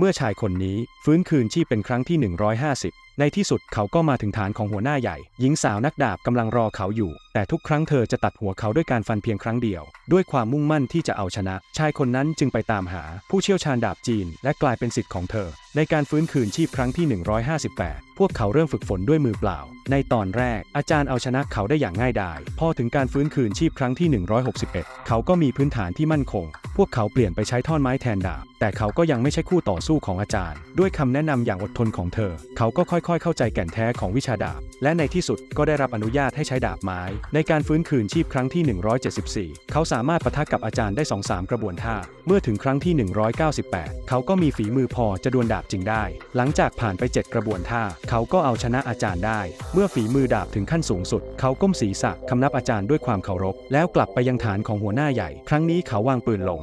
เมื่อชายคนนี้ฟื้นคืนชีพเป็นครั้งที่ 150 ในที่สุดเขาก็มาถึงฐานของหัวหน้าใหญ่ หญิงสาวนักดาบกำลังรอเขาอยู่ แต่ทุกครั้งเธอจะตัดหัวเขาด้วยการฟันเพียงครั้งเดียว ด้วยความมุ่งมั่นที่จะเอาชนะ ชายคนนั้นจึงไปตามหา ผู้เชี่ยวชาญดาบจีน และกลายเป็นสิทธิ์ของเธอ ในการฟื้นคืนชีพครั้งที่ 158 พวกเขาเริ่มฝึกฝนด้วยมือเปล่า ในตอนแรก อาจารย์เอาชนะเขาได้อย่างง่ายดาย พอถึงการฟื้นคืนชีพครั้งที่ 161 เขาก็มีพื้นฐานที่มั่นคง พวกเขาเปลี่ยนไปใช้ท่อนไม้แทนดาบ แต่เขาก็ยังไม่ใช่คู่ต่อสู้ของอาจารย์ ด้วยคำแนะนำอย่างอดทนของเธอ เขาก็ค่อยๆ เข้าใจแก่นแท้ของวิชาดาบ และในที่สุดก็ได้รับอนุญาตให้ใช้ดาบไม้ ในการฟื้นคืนชีพครั้งที่ 174 เขาสามารถปะทะกับอาจารย์ได้ 2-3 กระบวนท่า เมื่อถึงครั้งที่ 198 เขาก็มีฝีมือพอจะดวลดาบจริงได้ หลังจากผ่านไป 7 กระบวนท่า เขาก็เอาชนะอาจารย์ได้ เมื่อฝีมือดาบถึงขั้นสูงสุด เขาก้มศีรษะคำนับอาจารย์ด้วยความเคารพ แล้วกลับไปยังฐานของหัวหน้าใหญ่ ครั้งนี้เขาวางปืนลง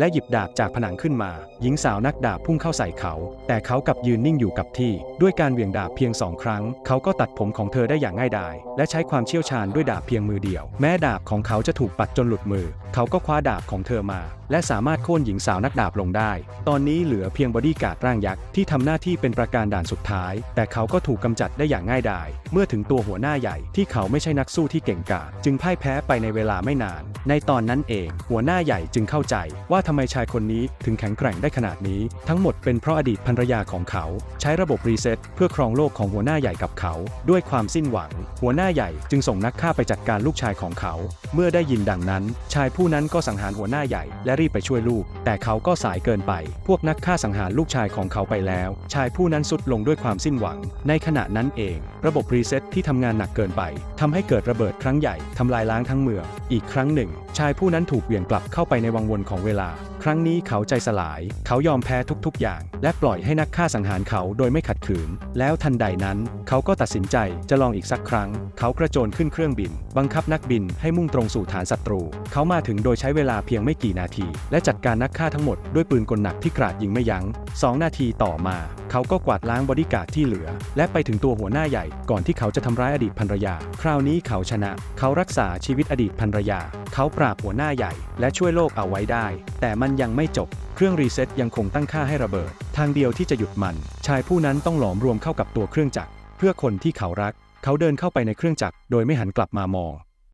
และหยิบดาบจากผนังขึ้นมา หญิงสาวนักดาบพุ่งเข้าใส่เขา แต่เขากลับยืนนิ่งอยู่กับที่ ด้วยการเหวี่ยงดาบเพียงสองครั้ง เขาก็ตัดผมของเธอได้อย่างง่ายดาย และใช้ความเชี่ยวชาญด้วยดาบเพียงมือเดียว แม้ดาบของเขาจะถูกปัดจนหลุดมือ เขาก็คว้าดาบของเธอมา และสามารถโค่นหญิงสาวนักดาบลงได้ ตอนนี้เหลือเพียงบอดี้การ์ดร่างยักษ์ที่ทำหน้าที่เป็นประการด่านสุดท้าย แต่เขาก็ถูกกำจัดได้อย่างง่ายดาย เมื่อถึงตัวหัวหน้าใหญ่ที่เขาไม่ใช่นักสู้ที่เก่งกาจจึงพ่ายแพ้ไปในเวลาไม่นาน ในตอนนั้นเอง หัวหน้าใหญ่จึงเข้าใจว่าททำไมชายคนนี้ถึงแข็งแกร่งได้ขนาดนี้ ทั้งหมดเป็นเพราะอดีตภรรยาของเขา ใช้ระบบรีเซ็ตเพื่อครองโลกของหัวหน้าใหญ่กับเขา ด้วยความสิ้นหวัง หัวหน้าใหญ่จึงส่งนักฆ่าไปจัดการลูกชายของเขา เมื่อได้ยินดังนั้น ชายผู้นั้นก็สังหารหัวหน้าใหญ่ และรีบไปช่วยลูก แต่เขาก็สายเกินไป พวกนักฆ่าสังหารลูกชายของเขาไปแล้ว ชายผู้นั้นสุดลงด้วยความสิ้นหวัง ในขณะนั้นเอง ระบบรีเซ็ตที่ทำงานหนักเกินไปทำให้เกิดระเบิดครั้งใหญ่ทำลายล้างทั้งเมืองอีกครั้งหนึ่ง ชายผู้นั้นถูกเหวี่ยงกลับเข้าไปในวังวนของเวลา ครั้งนี้เขาใจสลาย เขายอมแพ้ทุกๆอย่าง และปล่อยให้นักฆ่าสังหารเขาโดยไม่ขัดขืน แล้วทันใดนั้น เขาก็ตัดสินใจจะลองอีกสักครั้ง เขากระโจนขึ้นเครื่องบิน บังคับนักบินให้มุ่งตรงสู่ฐานศัตรู เขามาถึงโดยใช้เวลาเพียงไม่กี่นาที และจัดการนักฆ่าทั้งหมดด้วยปืนกลหนักที่กราดยิงไม่ยัง้งสองนาทีต่อมา เขาก็กวาดล้างบอดี้การ์ดที่เหลือ และไปถึงตัวหัวหน้าใหญ่ก่อนที่เขาจะทำร้ายอดีตภรรยา คราวนี้เขาชนะ เขารักษาชีวิตอดีตภรรยา เขาปราบหัวหน้าใหญ่ และช่วยโลกเอาไว้ได้ แต่มันยังไม่จบเครื่องรีเซ็ตยังคงตั้งค่าให้ระเบิด ทางเดียวที่จะหยุดมัน ชายผู้นั้นต้องหลอมรวมเข้ากับตัวเครื่องจักร เพื่อคนที่เขารัก เขาเดินเข้าไปในเครื่องจักรโดยไม่หันกลับมามอง